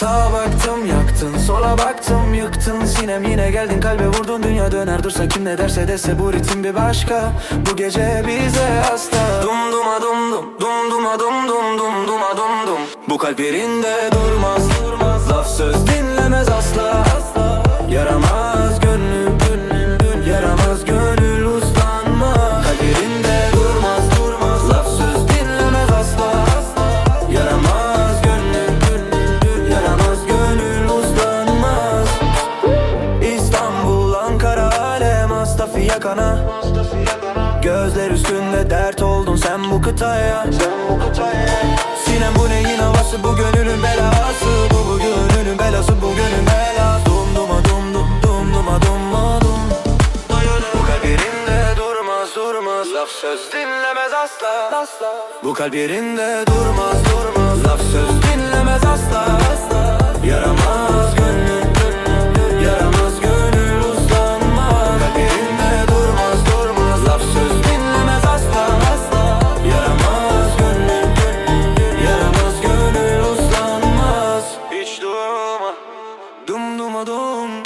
Sağa baktım yaktın. Sola baktım yıktın. Sinem yine geldin kalbe vurdun. Dünya döner dursa kim ne derse dese bu ritim bir başka. Bu gece bize hasta. Dum duma dum dum dum duma dum dum dum duma dum dum. Bu kalp yerinde durmaz alem Astafi yakana. Gözler üstünde dert oldun sen bu kıtaya. Sinem bu neyin havası? Bu gönlünün belası. Bu bu gönlünün belası bu gönlün belası. Dum duma dum dum dum duma duma dum. Bu kalp yerinde durmaz durmaz. Laf söz dinlemez asla, asla. Bu kalp yerinde durmaz durmaz Dum dum dum.